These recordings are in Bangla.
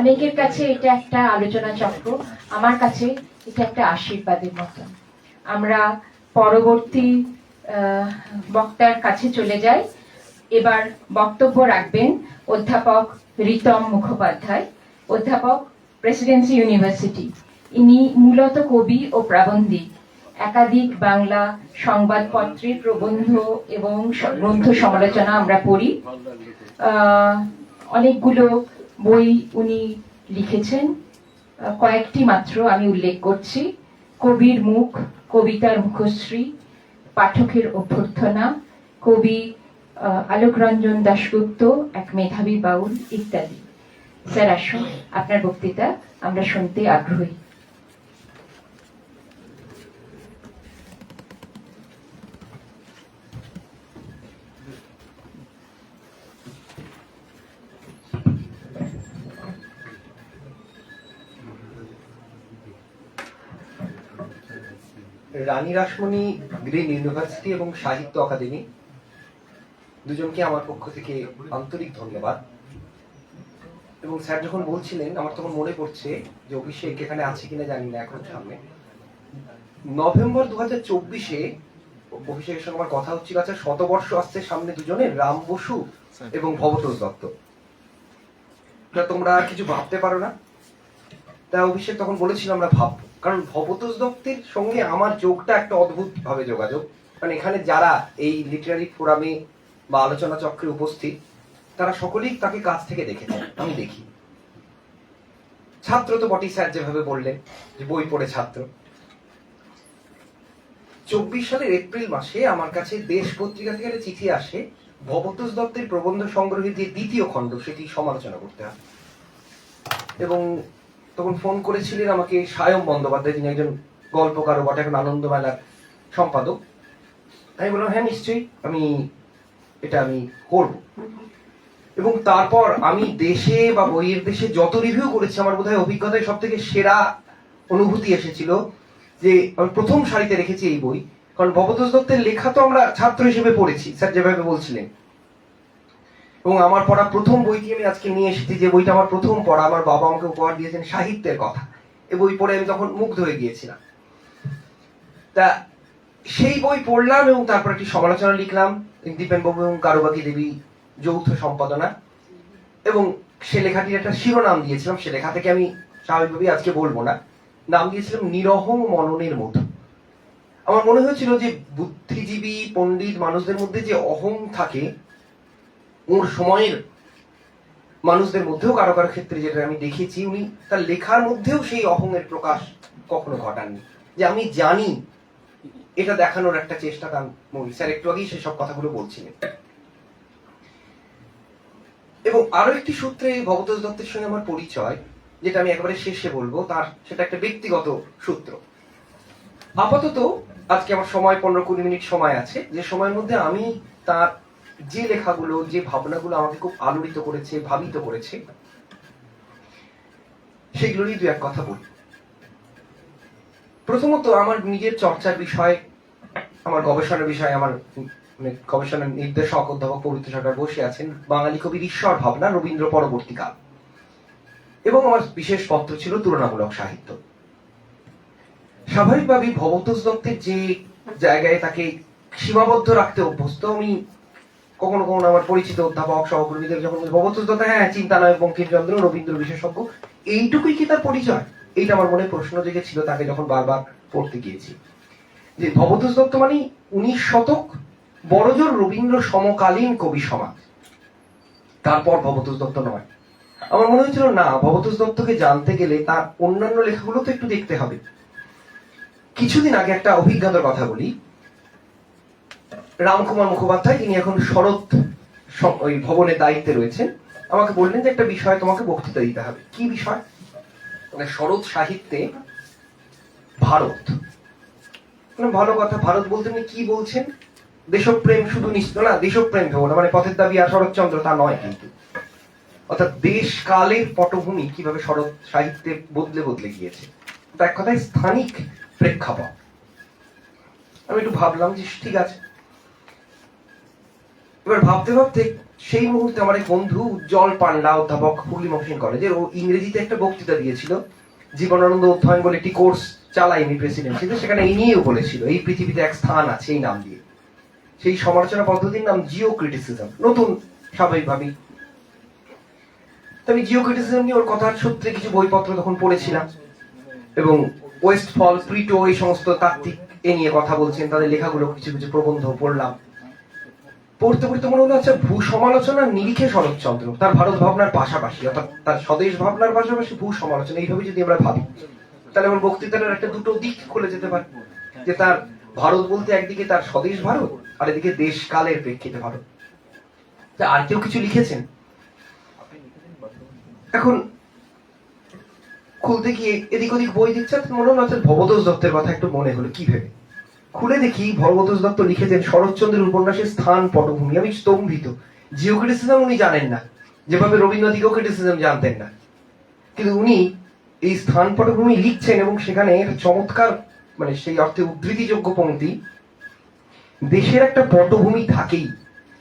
অনেকের কাছে এটা একটা আলোচনা চক্র, আমার কাছে এটা একটা আশীর্বাদের মতো। আমরা পরবর্তী বক্তার কাছে চলে যাই। এবার বক্তব্য রাখবেন অধ্যাপক রিতম মুখোপাধ্যায়, অধ্যাপক প্রেসিডেন্সি ইউনিভার্সিটি। ইনি মূলত কবি ও প্রাবন্ধিক। একাধিক বাংলা সংবাদপত্রে প্রবন্ধ এবং গ্রন্থ সমালোচনা আমরা পড়ি। অনেকগুলো বই উনি লিখেছেন। কয়েকটি মাত্র আমি উল্লেখ করছি। কবির মুখ, কবিতার মুখশ্রী, পাঠকের অভ্যর্থনা, কবি আলোকরঞ্জন আলোক রঞ্জন দাশগুপ্ত, এক মেধাবী বাউল ইত্যাদি। স্যার, আসুন, আপনার বক্তৃতা আমরা শুনতে আগ্রহী। রানী রাসমণি গ্রিন ইউনিভার্সিটি এবং সাহিত্য একাডেমি। দুজনকে আমার পক্ষ থেকে আন্তরিক ধন্যবাদ। এবং স্যার যখন বলছিলেন, আমার তখন মনে পড়ছে যে অভিষেক এখানে আছে কিনা জানি না এখন সামনে। নভেম্বর দু হাজার চব্বিশে অভিষেকের সঙ্গে আমার কথা হচ্ছিল আচ্ছা শতবর্ষ আসছে সামনে দুজনে রাম বসু এবং ভবতোষ দত্ত। তোমরা কিছু ভাবতে পারো না? তা অভিষেক তখন বলেছিল, আমরা ভাববো। কারণ ভবতোষ দত্তের সঙ্গে আমার যোগটা একটা অদ্ভুত ভাবে যোগাযোগ। মানে এখানে যারা এই লিটারারি ফোরামে বা আলোচনা চক্রে উপস্থিত, তারা সকলেই তাকে কাছ থেকে দেখেছেন আমি দেখি। ছাত্র তো বটি স্যার যেভাবে বললেন, যে বই পড়ে ছাত্র। চব্বিশ সালের এপ্রিল মাসে আমার কাছে দেশ পত্রিকা থেকে একটা চিঠি আসে ভবতোষ দত্তের প্রবন্ধ সংগ্রহের যে দ্বিতীয় খণ্ড, সেটি সমালোচনা করতে হয়। এবং তখন ফোন করেছিলেন আমাকে সায়ম বন্দ্যোপাধ্যায় তিনি একজন গল্পকার বটে, এখন আনন্দ মেলার সম্পাদক। আমি বললাম হ্যাঁ নিশ্চয়ই, আমি, এটা আমি করব। এবং তারপর আমি দেশে বা বইয়ের দেশে যত রিভিউ করেছি, আমার বোধহয় অভিজ্ঞতায় সব থেকে সেরা অনুভূতি এসেছিল যে আমি প্রথম সারিতে রেখেছি এই বই। কারণ ভবতোষ দত্তের লেখা তো আমরা ছাত্র হিসেবে পড়েছি, স্যার যেভাবে বলছিলেন। এবং আমার পড়া প্রথম বইটি আমি আজকে নিয়ে এসেছি, যে বইটা আমার প্রথম পড়া, আমার বাবা আমাকে উপহার দিয়েছেন সাহিত্যের কথা। এই বই পড়ে আমি তখন মুগ্ধ হয়ে গিয়েছিলাম। তা সেই বই পড়লাম এবং তারপর একটি সমালোচনা লিখলাম, দীপেন বাবু এবং কারুবাকি দেবী যৌথ সম্পাদনা। এবং সে লেখাটির একটা শিরোনাম দিয়েছিলাম, সে লেখা থেকে আমি স্বাভাবিকভাবেই আজকে বলব না। নাম দিয়েছিলাম, নিরহং মননের মতো আমার মনে হয়েছিল যে বুদ্ধিজীবী, পণ্ডিত মানুষদের মধ্যে যে অহং থাকে ওর সময়ের মানুষদের মধ্যেও কারও কারও ক্ষেত্রে যেটা আমি দেখেছি, উনি তার লেখার মধ্যেও সেই অহংয়ের প্রকাশ কখনো ঘটাননি। যে আমি জানি এটা দেখানোর একটা চেষ্টা তার মনে স্যার, একটু আগেই সেসব কথাগুলো বলছিলেন। এবং আরও একটি সূত্রে ভবতোষ দত্তের সঙ্গে আমার পরিচয়, যেটা আমি একেবারে শেষে বলব, তার সেটা একটা ব্যক্তিগত সূত্র। আপাতত আজকে আমার সময়, পনেরো কুড়ি মিনিট সময় আছে। যে সময়ের মধ্যে আমি তার যে লেখাগুলো, যে ভাবনাগুলো আমাকে খুব আলোড়িত করেছে, ভাবিত করেছে, সেগুলোরই দু এক কথা বলি। প্রথমত আমার নিজের চর্চার বিষয়, আমার গবেষণার বিষয়, আমার মানে গবেষণার নির্দেশক, অধ্যাপক পবিত্র সরকার বসে আছেন, বাঙালি কবির ঈশ্বর ভাবনা, রবীন্দ্র পরবর্তীকাল। এবং আমার বিশেষ পত্র ছিল তুলনামূলক সাহিত্য। স্বাভাবিকভাবেই ভবতোষ দত্তের যে জায়গায় তাকে সীমাবদ্ধ রাখতে অভ্যস্ত, আমি কখনো কখনো আমার পরিচিত অধ্যাপক সহকর্মীদের যখন বলি, ভবতোষ দত্ত হ্যাঁ চিন্তা নয় বঙ্কিমচন্দ্র রবীন্দ্র বিশেষজ্ঞ। এইটুকুই কি তার পরিচয়? এইটা আমার মনে প্রশ্ন জেগেছিল তাকে যখন বারবার পড়তে গিয়েছি। যে ভবতোষ দত্ত মানে উনিশ শতক বড়জোর রবীন্দ্র সমকালীন কবি সমাজ। তারপর ভবতোষ দত্ত নয়। আমার মনে হয়েছিল না ভবতোষ দত্তকে জানতে গেলে তার অন্যান্য লেখাগুলো তো একটু দেখতে হবে। কিছুদিন আগে একটা অভিজ্ঞতার কথা বলি। রামকুমার মুখোপাধ্যায় তিনি এখন শরৎ ওই ভবনের দায়িত্বে রয়েছেন, আমাকে বললেন যে একটা বিষয় তোমাকে বক্তৃতা দিতে হবে। কি বিষয়? মানে শরৎ সাহিত্যে ভারত। মানে ভালো কথা, ভারত বলতে উনি কি বলছেন? দেশপ্রেম শুধু নিশ্চিত না দেশপ্রেম ভেবো না মানে পথের দাবি আর শরৎচন্দ্র তা নয় কিন্তু। অর্থাৎ দেশ কালের পটভূমি কীভাবে শরৎ সাহিত্যে বদলে বদলে গিয়েছে এক কথায় স্থানিক প্রেক্ষাপট। আমি একটু ভাবলাম যে ঠিক আছে এবার ভাবতে ভাবতে সেই মুহূর্তে আমার এক বন্ধু উজ্জ্বল পান্ডা অধ্যাপক হুগলি মহসিন কলেজের ও ইংরেজিতে একটা বক্তৃতা দিয়েছিল। জীবনানন্দ অধ্যয়ন বলে একটি কোর্স চালাইনি প্রেসিডেন্সিতে। সেখানে এই নিয়েও বলেছিল, এই পৃথিবীতে এক স্থান আছে এই নাম দিয়ে। সেই সমালোচনা পদ্ধতির নাম জিও ক্রিটিসিজম নতুন স্বাভাবিকভাবেই। আমি জিও ক্রিটিসিজম নিয়ে ওর কথার সূত্রে কিছু বইপত্র তখন পড়েছিলাম এবং ওয়েস্ট ফল প্রিটো এই সমস্ত তাত্ত্বিক এ নিয়ে কথা বলছেন, তাদের লেখাগুলো কিছু কিছু প্রবন্ধ পড়লাম। পড়তে পড়তে মনে হলো আচ্ছা ভূ সমালোচনার নিরিখে শরৎচন্দ্র, তার ভারত ভাবনার পাশাপাশি, অর্থাৎ তার স্বদেশ ভাবনার পাশাপাশি ভূ সমালোচনা এইভাবে যদি আমরা ভাবি, তাহলে আমার বক্তৃতার একটা দুটো দিক খুলে যেতে পারে, যে তার ভারত বলতে একদিকে তার স্বদেশ ভারত, আর এদিকে দেশ কালের প্রেক্ষিতে ভারত। আর কেউ কিছু লিখেছেন? এখন খুলতে গিয়ে এদিক ওদিক বই দিচ্ছে, মনে হলো আচ্ছা ভবতোষ দত্তের কথা একটু মনে হলো, কি ভেবে? খুলে দেখি ভবতোষ দত্ত লিখেছেন শরৎচন্দ্রের উপন্যাসের স্থান, পটভূমি। আমি স্তম্ভিত। জিওক্রিটিসিজম উনি জানেন না। যেভাবে রবীন্দ্রনাথ ইকোক্রিটিসিজম জানতেন না। কিন্তু উনি এই স্থান, পটভূমি লিখছেন এবং সেখানে চমৎকার মানে সেই অর্থে উদ্ধৃতিযোগ্য পংক্তি দেশের একটা পটভূমি থাকেই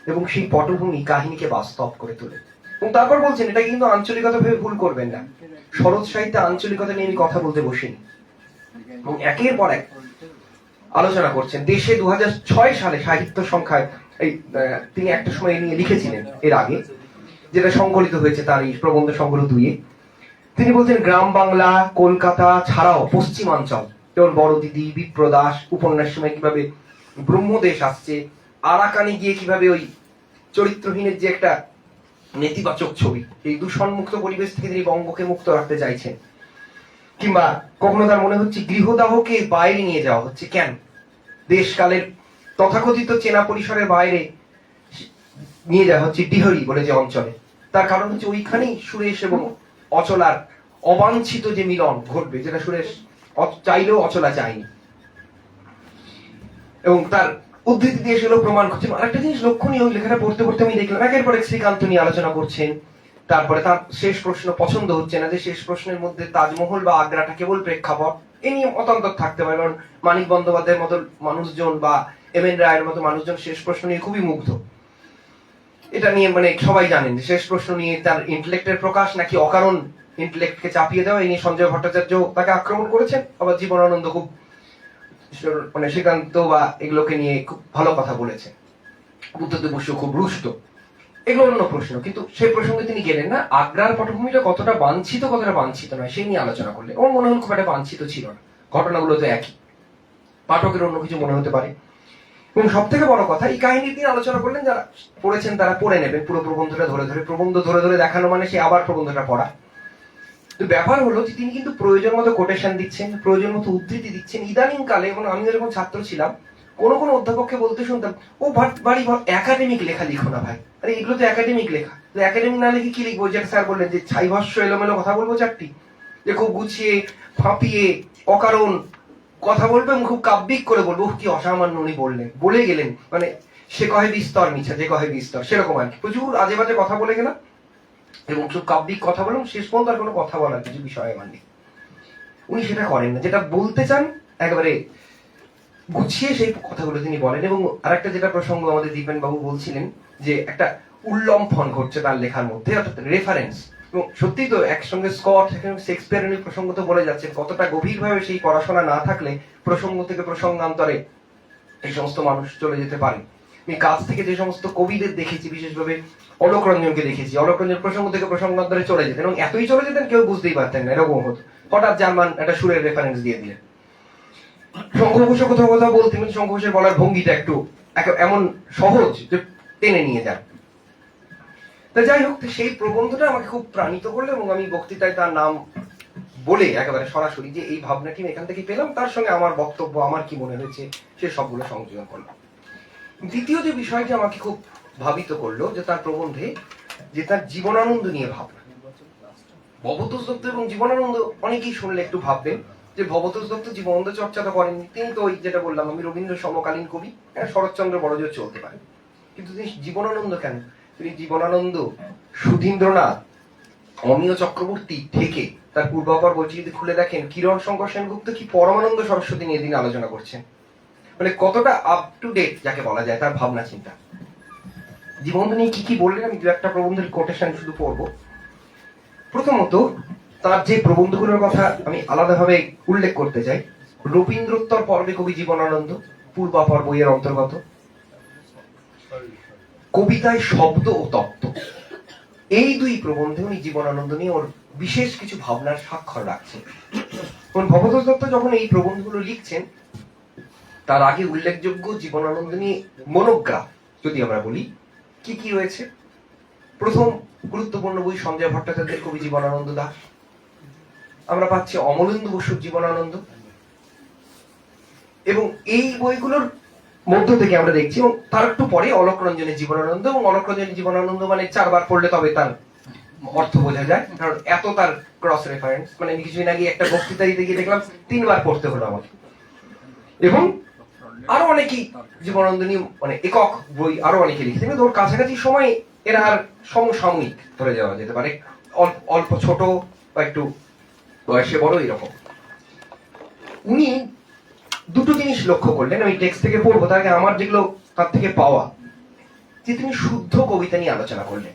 এবং সেই পটভূমি কাহিনীকে বাস্তব করে তোলে। এবং তারপর বলছেন, এটা কিন্তু আঞ্চলিকতা ভেবে ভুল করবেন না। শরৎ সাহিত্যে আঞ্চলিকতা নিয়ে আমি কথা বলতে বসিনি। এবং একের পর এক আলোচনা করছেন। দেশে দু হাজার ছয় সালে সাহিত্য সংখ্যায় এই তিনি একটা সময় নিয়ে লিখেছিলেন এর আগে, যেটা সংকলিত হয়েছে তার এই প্রবন্ধ সংগ্রহ দুইয়ে। তিনি বলছেন, গ্রাম বাংলা, কলকাতা ছাড়াও পশ্চিমাঞ্চল, যেমন বড় দিদি বিপ্রদাস উপন্যাস সময় কীভাবে ব্রহ্মদেশ আসছে, আরাকানে গিয়ে কীভাবে ওই চরিত্রহীনের যে একটা নেতিবাচক ছবি, এই দূষণমুক্ত পরিবেশ থেকে তিনি বঙ্গকে মুক্ত রাখতে চাইছেন। কিংবা কখনো তার মনে হচ্ছে গৃহদাহকে বাইরে নিয়ে যাওয়া হচ্ছে? কেন? দেশকালের তথাকথিত চেনা পরিসরের বাইরে নিয়ে যাওয়া হচ্ছে ডিহরি বলে যে অঞ্চলে। তার কারণ হচ্ছে ওইখানেই সুরেশ এবং অচলার অবাঞ্ছিত যে মিলন ঘটবে, যেটা সুরেশ চাইলেও অচলা চায়নি। এবং তার উদ্ধৃতি দিয়ে সেগুলো প্রমাণ করছেন আরেকটা জিনিস লক্ষণীয়, লেখাটা পড়তে পড়তে আমি দেখলাম, একের পর শ্রীকান্ত নিয়ে আলোচনা করছেন। তারপরে তার শেষ প্রশ্ন পছন্দ হচ্ছে না, যে শেষ প্রশ্নের মধ্যে তাজমহল বা আগ্রাটা কেবল প্রেক্ষাপট, এ নিয়ে মতান্তর থাকতে পারে। কারণ মানিক বন্দ্যোপাধ্যায়ের মতো মানুষজন বা এম এন রায়ের মতো মানুষজন শেষ প্রশ্ন নিয়ে খুবই মুগ্ধ। এটা নিয়ে মানে সবাই জানেন যে শেষ প্রশ্ন নিয়ে তার ইন্টেলেক্টের প্রকাশ নাকি অকারণ ইন্টেলেক্টকে চাপিয়ে দেওয়া এই নিয়ে সঞ্জয় ভট্টাচার্য তাকে আক্রমণ করেছেন। আবার জীবনানন্দ খুব মানে শ্রীকান্ত বা এগুলোকে নিয়ে খুব ভালো কথা বলেছে বুদ্ধদেব বসু খুব রুষ্ট। এগুলো অন্য প্রশ্ন, কিন্তু সেই প্রসঙ্গে তিনি গেলেন না। আগ্রার পটভূমিটা কতটা বাঞ্ছিত কতটা বাঞ্ছিত নয় সেই নিয়ে আলোচনা করলেন। ওর মনে হল খুব একটা বাঞ্ছিত ছিল না। ঘটনাগুলো তো একই। পাঠকের অন্য কিছু মনে হতে পারে। এবং সব থেকে বড় কথা, এই কাহিনী নিয়ে আলোচনা করলেন যারা পড়েছেন, তারা পড়ে নেবেন। পুরো প্রবন্ধটা ধরে ধরে, প্রবন্ধ ধরে ধরে দেখানো মানে সে আবার প্রবন্ধটা পড়া। তো ব্যাপার হলো যে তিনি কিন্তু প্রয়োজন মতো কোটেশন দিচ্ছেন, প্রয়োজন মতো উদ্ধৃতি দিচ্ছেন। ইদানিং কালে এবং আমি যখন ছাত্র ছিলাম কোন কোন অধ্যাপককে বলতে শুনতাম, ও বাড়ি একাডেমিক লেখা লিখো না ভাই। আরে, এগুলো তো একাডেমিক লেখা। তো একাডেমিক না লিখে কি লিখব? যে স্যার বললেন যে, ছাই ভাষ্য এলোমেলো কথা বলব চারটি। যে খুব গুছিয়ে, ফাঁপিয়ে, অকারণ কথা বলব এবং খুব কাব্যিক করে বলব। কি অসামান্য উনি বললেন। বলে গেলেন মানে সে কহে বিস্তর মিছা, যে কহে বিস্তর, সেরকম আর কি। প্রচুর আজে বাজে কথা বলে গেলাম এবং খুব কাব্যিক কথা বললাম। শেষ পর্যন্ত আর কোনো কথা বলার কিছু বিষয় আমার নেই। উনি সেটা করেন না। যেটা বলতে চান, একেবারে গুছিয়ে সেই কথাগুলো তিনি বলেন এবং আরেকটা যেটা প্রসঙ্গ আমাদের দীপেন বাবু বলছিলেন যে একটা উল্লম্ফন ঘটছে তার লেখার মধ্যে, অর্থাৎ রেফারেন্স এবং সত্যি তো একসঙ্গে স্কট শেক্সপিয়ারের প্রসঙ্গ তো বলে যাচ্ছে, কতটা গভীরভাবে সেই পড়াশোনা না থাকলে প্রসঙ্গ থেকে প্রসঙ্গান্তরে এই সমস্ত মানুষ চলে যেতে পারে। আমি কাছ থেকে যে সমস্ত কবিদের দেখেছি, বিশেষভাবে অলোক রঞ্জনকে দেখেছি, অলোক রঞ্জন প্রসঙ্গ থেকে প্রসঙ্গান্তরে চলে যেতেন এবং এতই চলে যেতেন কেউ বুঝতেই পারতেন না, এরকম হতো। হঠাৎ জার্মান একটা সুরের রেফারেন্স দিয়ে দিলেন। শঙ্খ ঘোষের কোথাও কথা বলতেন কিন্তু শঙ্খ বলার ভঙ্গিটা একটু এমন সহজ যে টেনে নিয়ে যান। তা যাই হোক সেই প্রবন্ধটা আমাকে খুব প্রাণিত করল এবং আমি বক্তৃতায় তার নাম বলে একেবারে সরাসরি যে এই ভাবনাটি আমি এখান থেকে পেলাম, তার সঙ্গে আমার বক্তব্য, আমার কি মনে হয়েছে, সে সবগুলো সংযোজন করলাম। দ্বিতীয় যে বিষয়টি আমাকে খুব ভাবিত করল, যে তার প্রবন্ধে যে তার জীবনানন্দ নিয়ে ভাবনা। ভবতোষ দত্ত এবং জীবনানন্দ অনেকেই শুনলে একটু ভাববেন যে ভবতোষ দত্ত জীবনানন্দ চর্চা তো করেননি তিনি তো ওই যেটা বললাম আমি রবীন্দ্র সমকালীন কবি হ্যাঁ, শরৎচন্দ্র বড়জোর চলতে পারে। কিন্তু তিনি জীবনানন্দ কেন? তিনি জীবনানন্দ সুধীন্দ্রনাথ অমিয় চক্রবর্তী থেকে তার পূর্বাপর বইটি যদি খুলে দেখেন কিরণ শঙ্কর সেনগুপ্ত কি পরমানন্দ সরস্বতী নিয়ে তিনি আলোচনা করছেন? মানে কতটা আপ টু ডেট যাকে বলা যায় তার ভাবনা চিন্তা। জীবন নিয়ে কি কি বললেন আমি দু একটা প্রবন্ধের কোটেশন শুধু পড়ব। প্রথমত তার যে প্রবন্ধগুলোর কথা আমি আলাদাভাবে উল্লেখ করতে চাই রবীন্দ্রোত্তর পর্বে কবি জীবনানন্দ পূর্বাপর বইয়ের অন্তর্গত। কবিতায় শব্দ ও তত্ত্ব। এই দুই প্রবন্ধে উনি জীবনানন্দ নিয়ে ওর বিশেষ কিছু ভাবনার স্বাক্ষর রাখছেন। ভগবত দত্ত যখন এই প্রবন্ধগুলো লিখছেন, তার আগে উল্লেখযোগ্য জীবনানন্দ নিয়ে মনোজ্ঞা যদি আমরা বলি, কি কি রয়েছে? প্রথম গুরুত্বপূর্ণ বই সঞ্জয় ভট্টাচার্যের কবি জীবনানন্দ দাস। আমরা পাচ্ছি অমলেন্দু বসুর জীবনানন্দ। এবং এই বইগুলোর মধ্য থেকে আমরা দেখছি, এবং তার একটু পরে অলোক রঞ্জনের জীবনানন্দ, এবং অলোক রঞ্জনের জীবনানন্দ মানে চারবার পড়লে তবে তার অর্থ বোঝা যায়, কারণ এত তার ক্রস রেফারেন্স মানে আমি কিছুদিন আগে একটা বক্তৃতা দিতে গিয়ে দেখলাম, তিনবার পড়তে হলো আমাকে। এবং আরও অনেকেই জীবনানন্দ নিয়ে মানে একক বই আরও অনেকে লিখেছেন কিন্তু ওর কাছাকাছি সময় এরা আর সমসাময়িক ধরে যাওয়া যেতে পারে। অল্প ছোট বা একটু বয়সে বড় এরকম। উনি দুটো জিনিস লক্ষ্য করলেন, আমি টেক্সট থেকে পড়ব, তার আমার যেগুলো তার থেকে পাওয়া। যে তিনি শুদ্ধ কবিতা নিয়ে আলোচনা করলেন।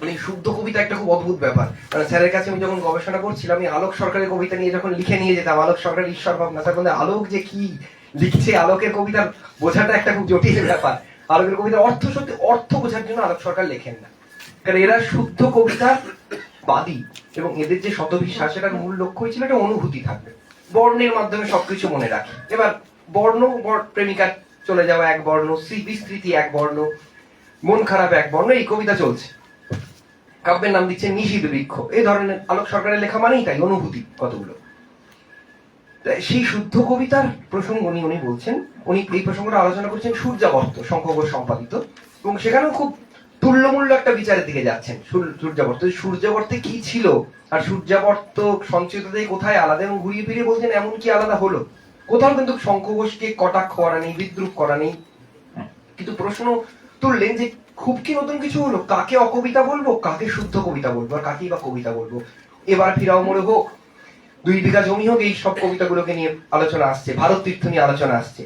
মানে শুদ্ধ কবিতা একটা খুব অদ্ভুত ব্যাপার। কারণ স্যারের কাছে আমি যখন গবেষণা করছিলাম, আমি আলোক সরকারের কবিতা নিয়ে যখন লিখে নিয়ে যেতাম, আলোক সরকারের ঈশ্বর ভাবনা তার মধ্যে আলোক যে কি লিখছে, আলোকের কবিতার বোঝাটা একটা খুব জটিল ব্যাপার। আলোকের কবিতার অর্থ সত্যি অর্থ বোঝার জন্য আলোক সরকার লেখেন না। কারণ এরা শুদ্ধ কবিতার বাদী এবং এদের যে শতবিশ্বাস এটার মূল লক্ষ্যই ছিল একটা অনুভূতি থাকবে। বর্ণের মাধ্যমে সবকিছু মনে রাখে। এবার, বর্ণ, বর- প্রেমিকার চলে যাওয়া এক বর্ণ বিস্মৃতি এক বর্ণ, মন খারাপ এক বর্ণ, এই কবিতা চলছে। কাব্যের নাম দিচ্ছে নিষিদ্ধ বৃক্ষ এই ধরনের আলোক সরকারের লেখা মানেই তাই, অনুভূতি কতগুলো। সেই শুদ্ধ কবিতার প্রসঙ্গ উনি উনি বলছেন, উনি এই প্রসঙ্গটা আলোচনা করছেন সূর্যাবর্ত শঙ্খ সম্পাদিত, এবং সেখানেও খুব তুল্যমূল্য একটা বিচারের দিকে যাচ্ছেন সূর্যাবর্ত। সূর্যাবর্তে কি ছিল? আর সূর্যাবর্ত সঞ্চিত দিয়ে কোথায় আলাদা এবং ঘুরিয়ে ফিরিয়ে বলছেন এমন কি আলাদা হলো? কোথাও কিন্তু শঙ্খ ঘোষকে কটাক্ষ করা নেই, বিদ্রুপ করা নেই। কিন্তু প্রশ্ন তুললেন যে খুব কি নতুন কিছু হলো? কাকে অকবিতা বলব? কাকে শুদ্ধ কবিতা বলব? আর কাকেই বা কবিতা বলব? এবার ফিরাও মোড়ে হোক। দুই বিঘা জমি হোক, এই সব কবিতাগুলোকে নিয়ে আলোচনা আসছে ভারত তীর্থ নিয়ে আলোচনা আসছে।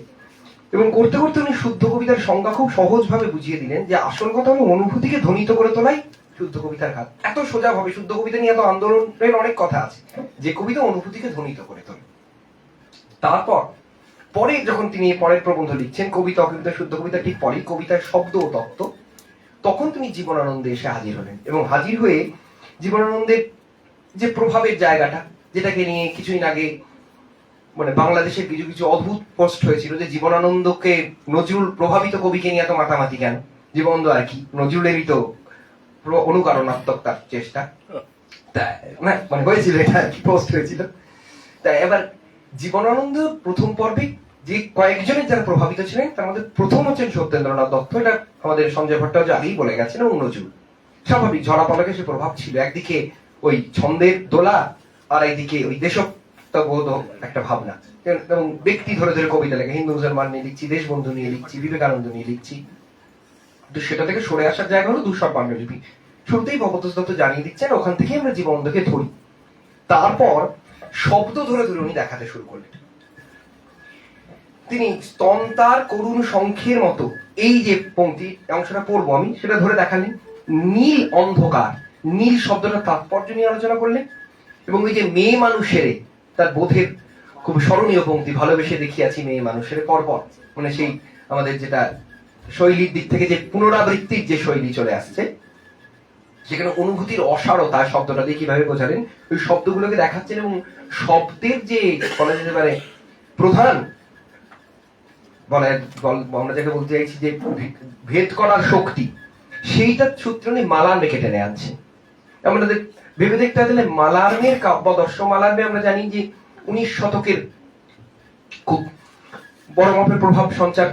এবং করতে করতে উনি শুদ্ধ কবিতার সংজ্ঞা খুব সহজভাবে বুঝিয়ে দিলেন যে আসল কথা হলো অনুভূতিকে ধ্বনিত করে তোলাই শুদ্ধ কবিতার কাজ এত সোজা ভাবে শুদ্ধ কবিতা নিয়ে এত আন্দোলনের অনেক কথা আছে, যে কবিতা অনুভূতিকে ধ্বনিত করে তোলে। তারপর, পরে যখন তিনি পরের প্রবন্ধ লিখছেন, কবিতা, অকবিতা, শুদ্ধ কবিতা, ঠিক পরে কবিতার শব্দ ও তত্ত্ব, তখন তিনি জীবনানন্দে এসে হাজির হলেন এবং হাজির হয়ে জীবনানন্দের যে প্রভাবের জায়গাটা, যেটাকে নিয়ে কিছুদিন আগে মানে বাংলাদেশের কিছু কিছু অদ্ভুত পোস্ট হয়েছিল যে জীবনানন্দকে নজরুল, প্রভাবিত কবিকে নিয়ে এত মাতামাতি কেন? জীবনানন্দ আর কি? নজরুলেরই তো অনুকরণাত্মক তার চেষ্টা। তা, না মানে হয়েছিল এটা আর কি পোস্ট হয়েছিল। তা এবার জীবনানন্দ প্রথম পর্বে যে কয়েকজনের যারা প্রভাবিত ছিলেন, তার মধ্যে প্রথম হচ্ছেন সত্যেন্দ্রনাথ দত্ত। এটা আমাদের সঞ্জয় ভট্টাচার্য আগেই বলে গেছেন, এবং নজরুল। স্বাভাবিক ঝরা পলকে সে প্রভাব ছিল। একদিকে ওই ছন্দের দোলা, আর একদিকে ওই দেশত্ববোধ একটা ভাবনা। এবং ব্যক্তি ধরে ধরে কবিতা লেখা। হিন্দু, মুসলমান নিয়ে লিখছি দেশবন্ধু নিয়ে লিখছি, বিবেকানন্দ নিয়ে লিখছি। তো সেটা থেকে সরে আসার জায়গা হলো দুঃসব পাণ্ডুলিপি। শুরুতেই ভগবত দত্ত জানিয়ে দিচ্ছেন, ওখান থেকে আমরা জীবনকে ধরি। তারপর শব্দ ধরে ধরে উনি দেখাতে শুরু করলেন। তিনি স্তন্তার করুণ শঙ্খের মতো এই যে পংক্তি অংশটা পড়ব আমি, সেটা ধরে দেখালেন। নীল অন্ধকার, নীল শব্দটা তাৎপর্য নিয়ে আলোচনা করলেন। এবং ওই যে মেয়ে মানুষের তার বোধের খুব স্মরণীয় পংক্তি ভালোবেসে দেখিয়াছি মেয়ে মানুষের পরপর মানে সেই আমাদের যেটা শৈলীর দিক থেকে যে পুনরাবৃত্তির যে শৈলী চলে আসছে সেখানে অনুভূতির অসারতা শব্দটা দিয়ে কীভাবে বোঝালেন, ওই শব্দগুলোকে দেখাচ্ছেন এবং শব্দের যে বলা যেতে পারে প্রধান, বলে আমরা যাকে বলতে চাইছি যে ভেদ করার শক্তি সেইটার সূত্র নিয়ে মালার্মে কেটে নিয়ে আনছে। আমাদের ভেবে দেখতে গেলে মালার্মের কাব্যদর্শ মালার্মে আমরা জানি যে উনিশ শতকের খুব বড় মাপের প্রভাব সঞ্চার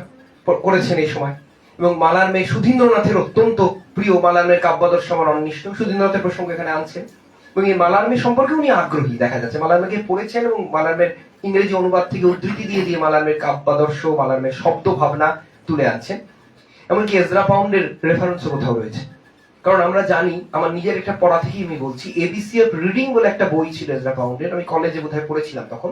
করেছেন এই সময়। এবং মালার্মে সুধীন্দ্রনাথের অত্যন্ত প্রিয় মালার্মের কাব্যদর্শ আমার অন্বিষ্ট সুধীন্দ্রনাথের প্রসঙ্গ এখানে আনছেন এবং এই মালার্মে সম্পর্কে উনি আগ্রহী, দেখা যাচ্ছে। মালার্মেকে পড়েছেন এবং মালার্মের ইংরেজি অনুবাদ থেকে উদ্ধৃতি দিয়ে দিয়ে মালার্মের কাব্যাদর্শ মালার্মের শব্দ, ভাবনা তুলে আনছেন। এমনকি এজরা পাউন্ডের রেফারেন্সও কোথাও রয়েছে। কারণ আমরা জানি, আমার নিজের একটা পড়া থেকেই আমি বলছি এবিসি অফ রিডিং বলে একটা বই ছিল এজরা পাউন্ডের আমি কলেজে বোধহয় পড়েছিলাম তখন।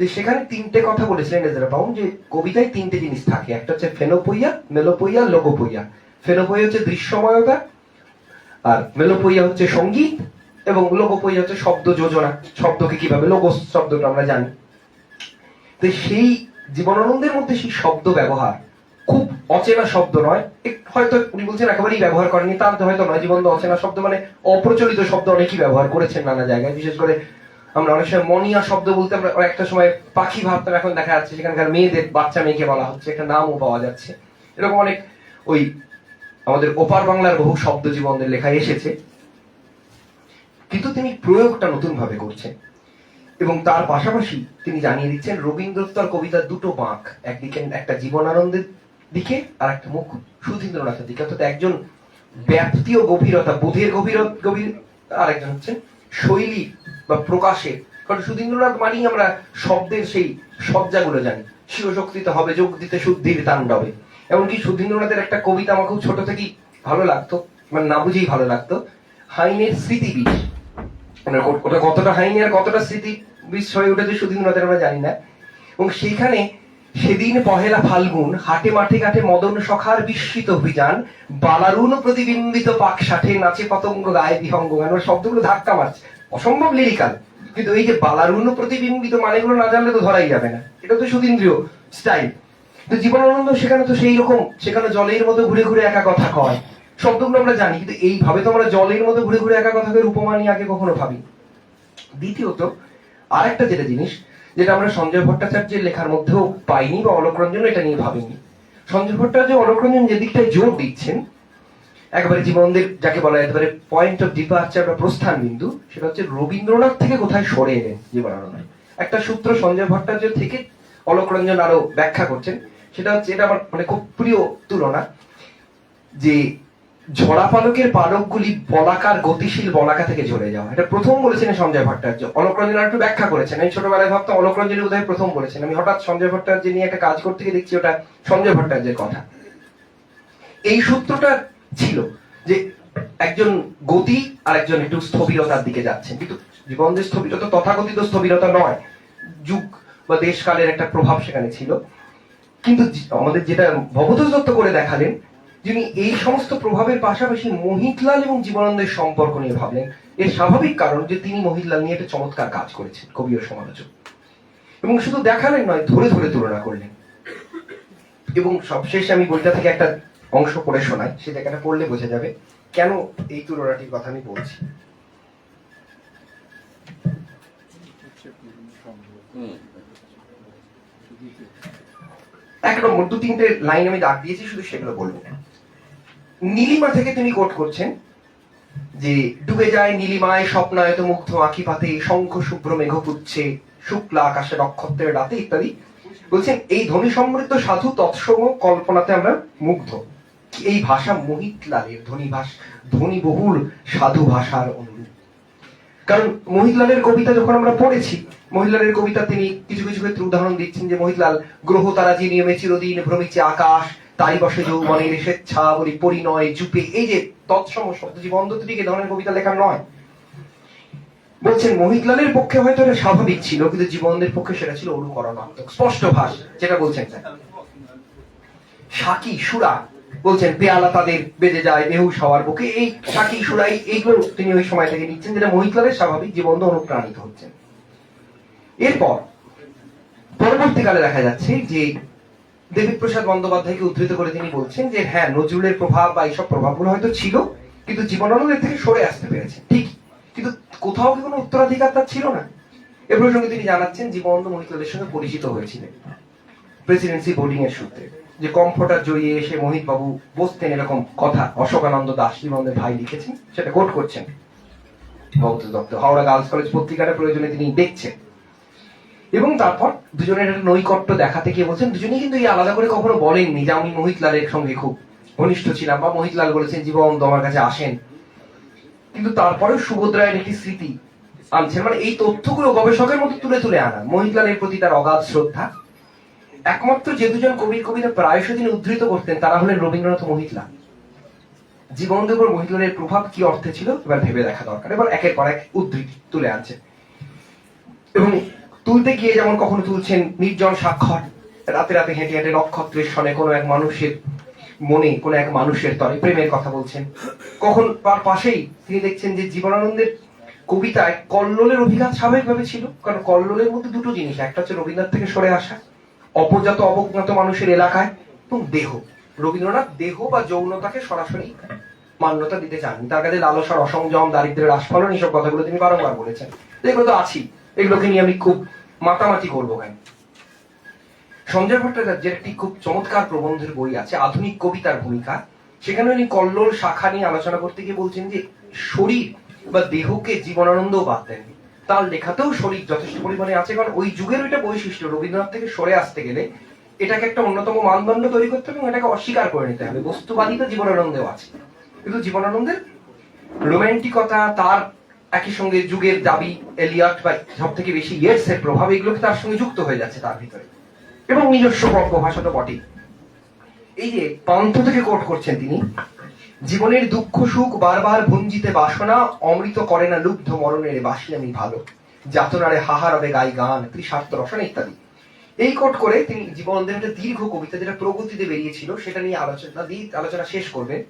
সেখানে তিনটে কথা বলেছিলেন এজরা পাউন্ড যে কবিতায় তিনটে জিনিস থাকে, একটা হচ্ছে ফেনোপইয়া, মেলোপইয়া, লোগোপইয়া। ফেনোপইয়া হচ্ছে দৃশ্যময়তা, আর মেলোপইয়া হচ্ছে সংগীত, এবং লোকপইয়া হচ্ছে শব্দ যোজনা, শব্দকে কীভাবে লোক শব্দটা আমরা জানি। তো সেই জীবনানন্দের মধ্যে সেই শব্দ ব্যবহার খুব অচেনা শব্দ নয়। হয়তো উনি বলছেন একেবারেই ব্যবহার করেনি তার তো হয়তো নয় জীবন অচেনা শব্দ মানে অপ্রচলিত শব্দ অনেকেই ব্যবহার করেছেন নানা জায়গায়। বিশেষ করে আমরা অনেক সময় মনিয়া শব্দ বলতে আমরা একটা সময় পাখি ভাবতাম, এখন দেখা যাচ্ছে সেখানকার মেয়েদের, বাচ্চা মেয়েকে বলা হচ্ছে একটা নামও পাওয়া যাচ্ছে। এরকম অনেক ওই আমাদের ওপার বাংলার বহু শব্দ জীবনদের লেখায় এসেছে। কিন্তু তিনি প্রয়োগটা নতুন ভাবে করছেন। এবং তার পাশাপাশি তিনি জানিয়ে দিচ্ছেন রবীন্দ্রনাথ কবিতার দুটো বাঁক, একদিকে একটা জীবনানন্দের দিকে আর একটা মুখ সুধীন্দ্রনাথের দিকে। অর্থাৎ একজন ব্যাপ্তি ও গভীরতা, বোধের গভীর গভীর, আর একজন হচ্ছেন শৈলী বা প্রকাশের কারণ সুধীন্দ্রনাথ মানেই আমরা শব্দের সেই সজ্জাগুলো জানি। শিবশক্তিতে হবে, যোগ দিতে শুদ্ধির তাণ্ডবে। এমনকি সুধীন্দ্রনাথের একটা কবিতা আমার খুব ছোট থেকেই ভালো লাগতো মানে না বুঝেই ভালো লাগতো। হাইনের স্মৃতিবিদ মানে ওটা কতটা হাইনি আর কতটা স্মৃতি বিষ হয়ে উঠেছে সুধীন্দ্রনাথের আমরা জানি না। এবং সেইখানে সেদিন পহেলা ফাল্গুন, হাটে মাঠে ঘাটে মদন সখার বিস্মিত অভিযান, বালারুন প্রতিবিম্বিত পাক ষাঠে নাচে পতঙ্গ গায়ে বিহঙ্গ গান শব্দগুলো ধাক্কা মারছে। অসম্ভব লিরিকাল কিন্তু এই যে বালারুন প্রতিবিম্বিত মানেগুলো না জানলে তো ধরাই যাবে না। এটা তো সুধীন্দ্রীয় স্টাইল তো জীবনানন্দ সেখানে তো সেই রকম, সেখানে জলের মতো ঘুরে ঘুরে একা কথা কয়। শব্দগুলো আমরা জানি, কিন্তু এইভাবে তো আমরা জলের মতো ঘুরে ঘুরে একা কথাকে উপমা নিয়ে আগে কখনো ভাবি দ্বিতীয়ত, আরেকটা যেটা জিনিস যেটা আমরা সঞ্জয় ভট্টাচার্যের লেখার মধ্যেও পাইনি বা অলোকরঞ্জন এটা নিয়ে ভাবিনি। সঞ্জয় ভট্টাচার্য অলোকরঞ্জন যে দিকটায় জোর দিচ্ছেন, একেবারে জীবনদের যাকে বলা হয় একেবারে পয়েন্ট অফ ডিপার্চার বা প্রস্থান বিন্দু, সেটা হচ্ছে রবীন্দ্রনাথ থেকে কোথায় সরে এলেন জীবনানন্দ একটা সূত্র সঞ্জয় ভট্টাচার্য থেকে অলোকরঞ্জন আরও ব্যাখ্যা করছেন, সেটা হচ্ছে, এটা আমার মানে খুব প্রিয় তুলনা যে ঝরা পালকের পালকগুলি বলাকার গতিশীল বলাকা থেকে ঝরে যাওয়া। এটা প্রথম বলেছেন সঞ্জয় ভট্টাচার্য। অলোকরঞ্জন একটু ব্যাখ্যা করেছেন। আমি ছোটবেলায় ভাবতাম অলোকরঞ্জনই বোধহয় প্রথম বলেছেন। আমি হঠাৎ সঞ্জয় ভট্টাচার্য নিয়ে একটা কাজ করতে গিয়ে দেখছি, ওটা সঞ্জয় ভট্টাচার্যের কথা। এই সূত্রটা ছিল যে একজন গতি আর একজন একটু স্থবিরতার দিকে যাচ্ছেন। কিন্তু জীবনদের স্থবিরতা তথাকথিত স্থবিরতা নয়। যুগ বা দেশকালের একটা প্রভাব সেখানে ছিল। কিন্তু আমাদের যেটা ভবতোষ করে দেখালেন যিনি এই সমস্ত প্রভাবের পাশাপাশি মোহিতলাল এবং জীবনানন্দের সম্পর্ক নিয়ে ভাবলেন, এর স্বাভাবিক কারণ যে তিনি মোহিতলাল নিয়ে একটা চমৎকার কাজ করেছেন, কবি ও সমালোচক। এবং শুধু দেখালেন নয়, ধরে ধরে তুলনা করলেন। এবং সবশেষে আমি বইটা থেকে একটা অংশ পড়ে শোনাই সে জায়গাটা পড়লে বোঝা যাবে কেন এই তুলনাটির কথা আমি বলছি। এক নম্বর দু তিনটে লাইন আমি দাগ দিয়েছি, শুধু সেগুলো বলব নীলিমা থেকে তিনি কোট করছেন যে, ডুবে যায় নীলিমায় স্বপ্নায়ত মুগ্ধ আঁকি পাতে শঙ্খ শুভ্র মেঘ পুচ্ছে শুক্লা আকাশে নক্ষত্রের রাতে, ইত্যাদি। বলছেন, এই ধ্বনি সমৃদ্ধ সাধু তৎসম কল্পনাতে আমরা মুগ্ধ। এই ভাষা? মোহিতলালের ধ্বনি ভাষা ধ্বনি বহুল সাধু ভাষার অনুরূপ। কারণ মোহিতলালের কবিতা যখন আমরা পড়েছি মহিলালের কবিতা তিনি কিছু কিছু ক্ষেত্রে উদাহরণ দিচ্ছেন যে মহিতলাল গ্রহ তারা যে নিয়মে চিরদিন ভ্রমিছে আকাশ, তাই বসে যৌবনের স্বেচ্ছা বলি পরিণয় জুপে এই যে তৎসম শব্দ জীবন এ ধরনের কবিতা লেখা নয়। বলছেন মোহিতলালের পক্ষে হয়তো এটা স্বাভাবিক ছিল, কিন্তু জীবনদের পক্ষে সেটা ছিল অনুকরণাত্মক, স্পষ্ট ভাষ, যেটা বলছেন। সাকি, সুরা বলছেন, পেয়ালা তাদের বেজে যায়, বেহুশ হওয়ার বুকে। এই সাকি সুরাই এইগুলো তিনি ওই সময় থেকে নিচ্ছেন যেটা মহিতলালের স্বাভাবিক জীবন অনুপ্রাণিত হচ্ছেন। এরপর পরবর্তীকালে দেখা যাচ্ছে যে দেবীপ্রসাদ বন্দ্যোপাধ্যায়কে উদ্ধৃত করে তিনি বলছেন যে হ্যাঁ নজরুলের প্রভাব বা এইসব প্রভাবগুলো হয়তো ছিল, কিন্তু জীবনানন্দের থেকে সরে আসতে পেরেছে। ঠিক, কিন্তু কোথাও কি কোনো উত্তরাধিকার তার ছিল না? এ প্রসঙ্গে তিনি জানাচ্ছেন, জীবনানন্দ মহিতলের সঙ্গে পরিচিত হয়েছিলেন প্রেসিডেন্সি বোর্ডিং এর সূত্রে। যে কমফোর্টার জড়িয়ে এসে মোহিত বাবু বসতেন এরকম কথা অশোকানন্দ দাস জীবনদের ভাই লিখেছেন, সেটা কোট করছেন। ভগত দত্ত হাওড়া গার্লস কলেজ পত্রিকাটা প্রয়োজনে তিনি দেখছেন। এবং তারপর দুজনের একটা নৈকট্য দেখাতে গিয়ে বলছেন, দুজনেই কিন্তু এই আলাদা করে কখনো বলেননি যে আমি মোহিতলালের সঙ্গে খুব ঘনিষ্ঠ ছিলাম বা মোহিতলাল বলেছেন, জীবন আমার কাছে আসেন। কিন্তু তারপরেও সুবোধ রায়ের একটি স্মৃতি আনছেন। মানে এই তথ্যগুলো গবেষকের মতো তুলে তুলে আনা। মোহিতলালের প্রতি তার অগাধ শ্রদ্ধা। একমাত্র যে দুজন কবির কবিতা প্রায়শই তিনি উদ্ধৃত করতেন, তারা হলেন রবীন্দ্রনাথ ও মোহিতলাল। জীবনদেব ও মোহিতলালের প্রভাব কি অর্থে ছিল, এবার ভেবে দেখা দরকার। এবার একের পর এক উদ্ধৃতি তুলে আনছে। এবং তুলতে গিয়ে যেমন কখনো তুলছেন নির্জন স্বাক্ষর, রাতে রাতে হেঁটে হেঁটে নক্ষত্রের সনে কোনো এক মানুষের মনে, কোনো এক মানুষের তরে প্রেমের কথা বলছেন। কখন তার পাশেই তিনি দেখছেন যে জীবনানন্দের কবিতায় কল্লোলের অভিঘাত স্বাভাবিকভাবে ছিল, কারণ কল্লোলের মধ্যে দুটো জিনিস, একটা হচ্ছে রবীন্দ্রনাথ থেকে সরে আসা অপজাত অবজ্ঞাত মানুষের এলাকায় এবং দেহ। রবীন্দ্রনাথ দেহ বা যৌনতাকে সরাসরি মান্যতা দিতে চান তার কাছে লালসার অসংযম, দারিদ্রের আস্ফলন এইসব কথাগুলো তিনি বারংবার বলেছেন। এগুলো তো আছি এগুলোকে নিয়ে আমি খুব মাতামাতি করব কেন? সঞ্জয় ভট্টাচার্যের একটি খুব চমৎকার প্রবন্ধের বই আছে, আধুনিক কবিতার ভূমিকা। সেখানে উনি কল্লোল, শাখা নিয়ে আলোচনা করতে গিয়ে বলছেন যে শরীর বা দেহকে জীবনানন্দও বাদ দেননি। তার লেখাতেও শরীর যথেষ্ট পরিমাণে আছে, কারণ ওই যুগের ওইটা বৈশিষ্ট্য। রবীন্দ্রনাথ থেকে সরে আসতে গেলে এটাকে একটা অন্যতম মানদণ্ড তৈরি করতে হবে এবং এটাকে অস্বীকার করে নিতে হবে। বস্তুবাদিতা জীবনানন্দেও আছে। কিন্তু জীবনানন্দের রোমান্টিকতা, তার একই সঙ্গে যুগের দাবি, এলিয়ট বা সব থেকে বেশি ইয়েটস এর প্রভাব, এগুলোকে তার সঙ্গে যুক্ত হয়ে যাচ্ছে তার ভিতরে। এবং নিজস্ব গল্প ভাষা তো বটেই। এই যে পান্থ থেকে কোট করছেন তিনি জীবনের দুঃখ, সুখ বারবার ভঞ্জিতে বাসনা, অমৃত করে না লুব্ধ মরণের বাসি আমি ভালো। যাতনারে হাহারবে গাই গান ত্রিস্বার্থ রসনা ইত্যাদি। এই কোট করে তিনি জীবনদের একটা দীর্ঘ কবিতা যেটা প্রগতিতে বেরিয়েছিল, সেটা নিয়ে আলোচনা দিয়ে আলোচনা শেষ করবেন।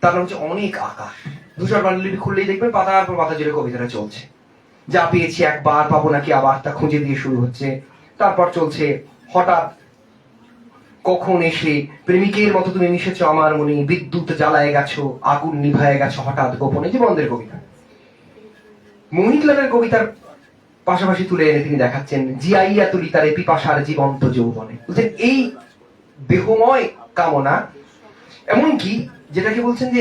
তার নাম হচ্ছে অনেক আকাশ। দুশোর বান্ডলিপি খুললেই দেখবেন পাতার পর পাতা জুড়ে কবিতাটা চলছে। যা পেয়েছি একবার পাবো নাকি আবার তা খুঁজে দিয়ে শুরু হচ্ছে। তারপর চলছে হঠাৎ কখন এসে প্রেমিকের মতো তুমি মিশেছ আমার মনে? বিদ্যুৎ জ্বালায় গেছো, আগুন নিভায় গেছো হঠাৎ গোপনে। যে বন্ধের কবিতা। মোহিতলালের কবিতার পাশাপাশি তুলে এনে তিনি দেখাচ্ছেন, জিয়াইয়া তুলি তারে পিপাসার জীবন্ত যৌবনে। বলছেন, এই দেহময় কামনা এমনকি যেটাকে বলছেন যে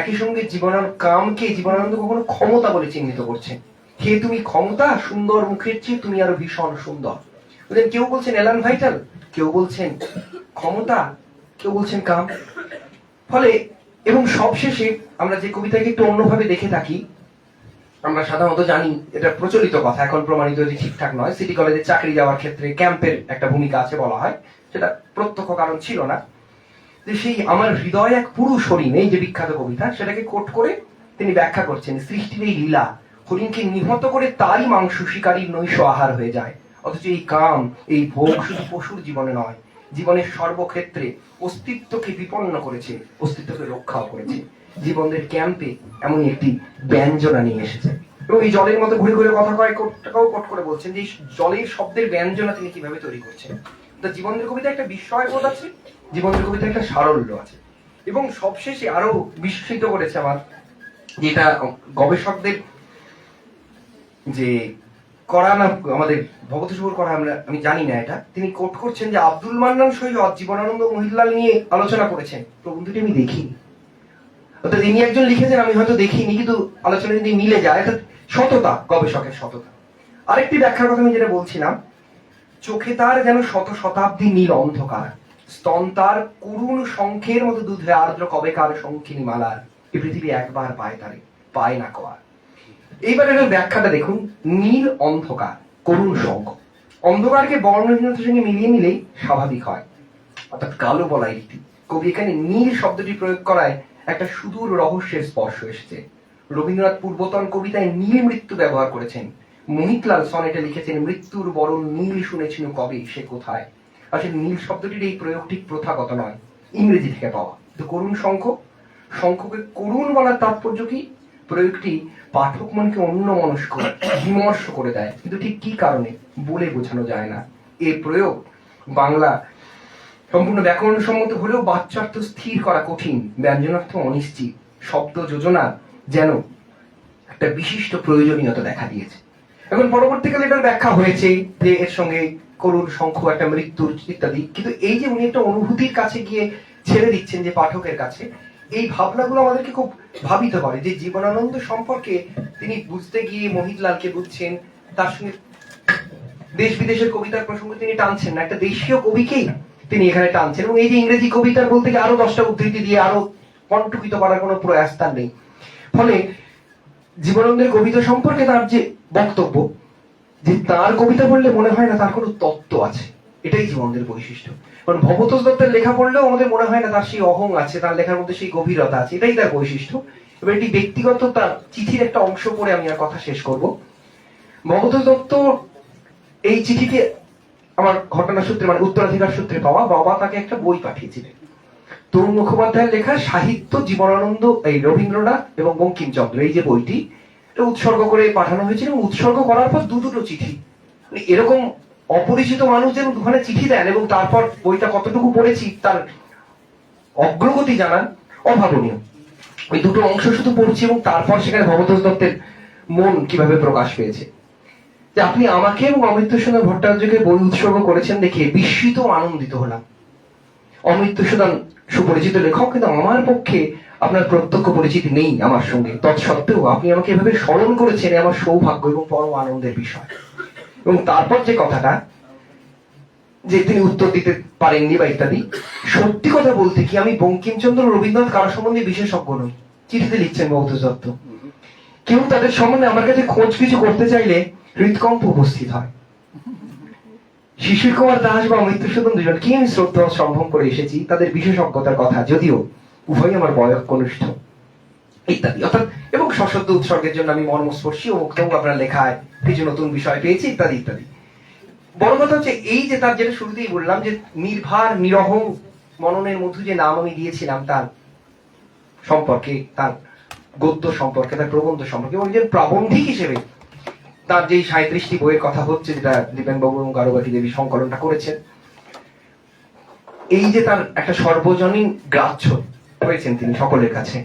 একই সঙ্গে জীবনান কামকে জীবনানন্দ কখনো ক্ষমতা বলে চিহ্নিত করছেন। হে তুমি ক্ষমতা, সুন্দর মুখের চেয়ে তুমি আরও ভীষণ সুন্দর। কেউ বলছেন, এলান ভাইটাল কেউ বলছেন ক্ষমতা, কেউ বলছেন কাম। ফলে এবং সবশেষে আমরা যে কবিতাকে একটু অন্যভাবে দেখে থাকি, আমরা সাধারণত জানি এটা প্রচলিত কথা, এখন প্রমাণিত যে ঠিকঠাক নয়। সিটি কলেজে চাকরি যাওয়ার ক্ষেত্রে ক্যাম্পের একটা ভূমিকা আছে বলা হয়, সেটা প্রত্যক্ষ কারণ ছিল না। যে সেই আমার হৃদয় এক পুরুষ হরিণ, এই যে বিখ্যাত কবিতা, সেটাকে কোট করে তিনি ব্যাখ্যা করছেন, সৃষ্টির এই লীলা হরিণকে নিহত করে তারই মাংস শিকারীর নৈশ আহার হয়ে যায়। অথচ এই কাম, এই ভোগ শুধু পশুর জীবনে নয়, জীবনের সর্বক্ষেত্রে অস্তিত্বকে বিপন্ন করেছে, অস্তিত্বকে রক্ষাও করেছে। জীবনের ক্যাম্পে এমন একটি ব্যঞ্জনা নিয়ে এসেছে। এবং এই জলের মতো ঘুরে ঘুরে কথা কয় কোট করে বলছেন যে জলের শব্দের ব্যঞ্জনা তিনি কীভাবে তৈরি করছেন? তা জীবনের কবিতা একটা বিস্ময় বোধ আছে জীবনের কবিতা একটা সারল্য আছে। এবং সবশেষে আরও বিস্মিত করেছে আমার, যেটা গবেষকদের যে করা না, আমাদের ভগত শুভর করা আমরা, আমি জানি না এটা। তিনি কোট করছেন যে আব্দুল মান্নান সৈয়দ জীবনানন্দ মহিলাল নিয়ে আলোচনা করেছেন। প্রবন্ধটি আমি দেখিনি অর্থাৎ ইনি একজন লিখেছেন, আমি হয়তো দেখিনি, কিন্তু আলোচনা যদি মিলে যায়, অর্থাৎ সততা, গবেষকের সততা। আরেকটি ব্যাখ্যার কথা আমি যেটা বলছিলাম, চোখে তার যেন শত শতাব্দী নীল অন্ধকার, স্তন তার করুণ শঙ্খের মতো দুধে আর্দ্র কবেকার শঙ্খিনী মালার। এ পৃথিবী একবার পায় তারে, পায় না কোয়ার। এইবার এর ব্যাখ্যাটা দেখুন, নীল অন্ধকার, করুণ শঙ্খ অন্ধকারকে বর্ণহীনতার সঙ্গে মিলিয়ে নিলেই স্বাভাবিক হয়। অর্থাৎ কালো বলাই রীতি। কবি এখানে নীল শব্দটি প্রয়োগ করায় একটা সুদূর রহস্যের স্পর্শ এসেছে। রবীন্দ্রনাথ পূর্বতন কবিতায় নীল মৃত্যু ব্যবহার করেছেন। মোহিতলাল সনেটে লিখেছেন, মৃত্যুর বরণ নীল শুনেছিল কবে, সে কোথায়? আসলে নীল শব্দটির এই প্রয়োগ ঠিক প্রথাগত নয়। ইংরেজি থেকে পাওয়া। তো করুণ শঙ্খ? শঙ্খকে করুণ বলার তাৎপর্য কি? প্রয়োগটি পাঠক মনকে অন্য মনস্ক বিমর্ষ করে দেয়। কিন্তু ঠিক কি কারণে? বলে বোঝানো যায় না। এই প্রয়োগ বাংলা সম্পূর্ণ ব্যাকরণ সম্মত হলেও বাচ্চার্থ স্থির করা কঠিন, ব্যঞ্জনার্থ অনিশ্চিত, শব্দ যোজনা যেন একটা বিশিষ্ট প্রয়োজনীয়তা দেখা দিয়েছে। এখন পরবর্তীকালে এটার ব্যাখ্যা হয়েছে যে এর সঙ্গে করুণ শঙ্খ, একটা মৃত্যুর ইত্যাদি। কিন্তু এই যে উনি একটা অনুভূতির কাছে গিয়ে ছেড়ে দিচ্ছেন যে পাঠকের কাছে এই ভাবনাগুলো আমাদেরকে খুব ভাবিতে পারে যে জীবনানন্দ সম্পর্কে তিনি বুঝতে গিয়ে মোহিতলালকে বুঝছেন, তার সঙ্গে দেশ বিদেশের কবিতার প্রসঙ্গ তিনি টানছেন না, একটা দেশীয় কবিকেই তিনি এখানে টানছেন এবং এই যে ইংরেজি কবিতার বলতে গিয়ে আরও দশটা উদ্ধৃতি দিয়ে আরও কণ্টকিত করার কোনো প্রয়াস তার নেই। ফলে জীবনানন্দের কবিতা সম্পর্কে তার যে বক্তব্য, যে তার কবিতা বললে মনে হয় না তার কোনো তত্ত্ব আছে। এটাই জীবনদের বৈশিষ্ট্য? কারণ ভবতোষ দত্তের লেখা পড়লেও আমাদের মনে হয় না তার সেই অহং আছে, তার লেখার মধ্যে সেই গভীরতা আছে, এটাই তার বৈশিষ্ট্য। এবার এটি ব্যক্তিগত তার চিঠির একটা অংশ পড়ে আমি আর কথা শেষ করব। ভবতোষ দত্ত এই চিঠিতে আমার ঘটনা সূত্রে মানে উত্তরাধিকার সূত্রে পাওয়া বাবা তাকে একটা বই পাঠিয়েছিলেন। তরুণ মুখোপাধ্যায়ের লেখা সাহিত্য জীবনানন্দ, এই রবীন্দ্রনাথ এবং বঙ্কিমচন্দ্র, এই যে বইটি উৎসর্গ করে পাঠানো হয়েছিল এবং উৎসর্গ করার পর দু দুটো চিঠি। মানে এরকম অপরিচিত মানুষ যেন ওখানে চিঠি দেন এবং তারপর বইটা কতটুকু পড়েছি তার অগ্রগতি জানান অভাবনীয়। ওই দুটো অংশ শুধু পড়ছি এবং তারপর সেখানে ভবতোষ দত্তের মন কীভাবে প্রকাশ পেয়েছে। যে আপনি আমাকে এবং অমৃত্য সুন্দর ভট্টাচার্যকে বই উৎসর্গ করেছেন দেখে বিস্মিত আনন্দিত হলাম। অমৃত্য সুদান সুপরিচিত লেখক, কিন্তু আমার পক্ষে আপনার প্রত্যক্ষ পরিচিতি নেই আমার সঙ্গে। তৎসত্ত্বেও আপনি আমাকে এভাবে স্মরণ করেছেন আমার সৌভাগ্য এবং পরম আনন্দের বিষয়। এবং তারপর যে কথাটা, যে তিনি উত্তর দিতে পারেননি বা ইত্যাদি, সত্যি কথা বলতে কি আমি বঙ্কিমচন্দ্র রবীন্দ্রনাথ কারও সম্বন্ধে বিশেষজ্ঞ নই। চিঠিতে লিখছেন দত্ত। কেউ তাদের সম্বন্ধে আমার কাছে খোঁজ কিছু করতে চাইলে হৃদকম্প উপস্থিত হয়। শিশির কুমার দাস বা অমিত্র সুদন দুজনকে আমি শ্রদ্ধা সম্ভব করে এসেছি? তাদের বিশেষজ্ঞতার কথা, যদিও উভয়ই আমার বয়স কনিষ্ঠ ইত্যাদি। অর্থাৎ এবং সশব্দ উৎসর্গের জন্য আমি মর্মস্পর্শী ও মুক্ত আপনার লেখায় কিছু নতুন বিষয় পেয়েছি, ইত্যাদি ইত্যাদি। বড় কথা হচ্ছে এই যে তার যেটা শুরুতেই বললাম যে নির্ভার, নিরহ মননের মধ্যে যে নাম আমি দিয়েছিলাম তার সম্পর্কে, তার গদ্য সম্পর্কে, তার প্রবন্ধ সম্পর্কে এবং একজন প্রাবন্ধিক হিসেবে তার যেই সাঁত্রিশটি বইয়ের কথা হচ্ছে যেটা দীপেন বাবু এবং গারুবাটি দেবী সংকলনটা করেছেন, এই যে তার একটা সর্বজনীন গ্রাহ্য হয়েছেন তিনি সকলের কাছে।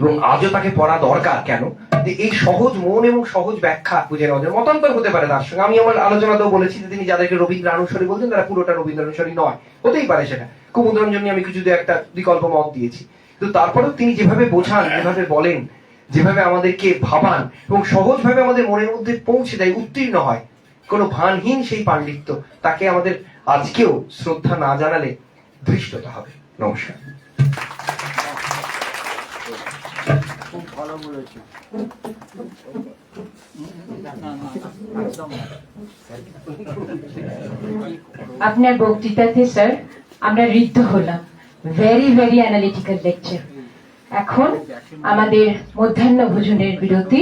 এবং আজও তাকে পড়া দরকার কেন? যে এই সহজ মন এবং সহজ ব্যাখ্যা বুঝে নেওয়া যায় মতান্তর হতে পারে তার সঙ্গে। আমি আমার আলোচনাতেও বলেছি যে তিনি যাদেরকে রবীন্দ্র অনুসারী বলছেন, তারা পুরোটা রবীন্দ্র অনুসারী নয়। হতেই পারে সেটা। কুমুদরণ জন্য আমি কিছু একটা বিকল্প মত দিয়েছি। কিন্তু তারপরেও তিনি যেভাবে বোঝান, যেভাবে বলেন, যেভাবে আমাদেরকে ভাবান এবং সহজভাবে আমাদের মনের মধ্যে পৌঁছে দেয়, উত্তীর্ণ হয়, কোনো ভানহীন সেই পাণ্ডিত্য, তাকে আমাদের আজকেও শ্রদ্ধা না জানালে ধৃষ্টতা হবে। নমস্কার। বলেছ। আপনার বক্তৃতাতে, স্যার, আমরা ঋদ্ধ হলাম। ভেরি ভেরি অ্যানালিটিক্যাল লেকচার এখন আমাদের মধ্যাহ্ন ভোজনের বিরতি।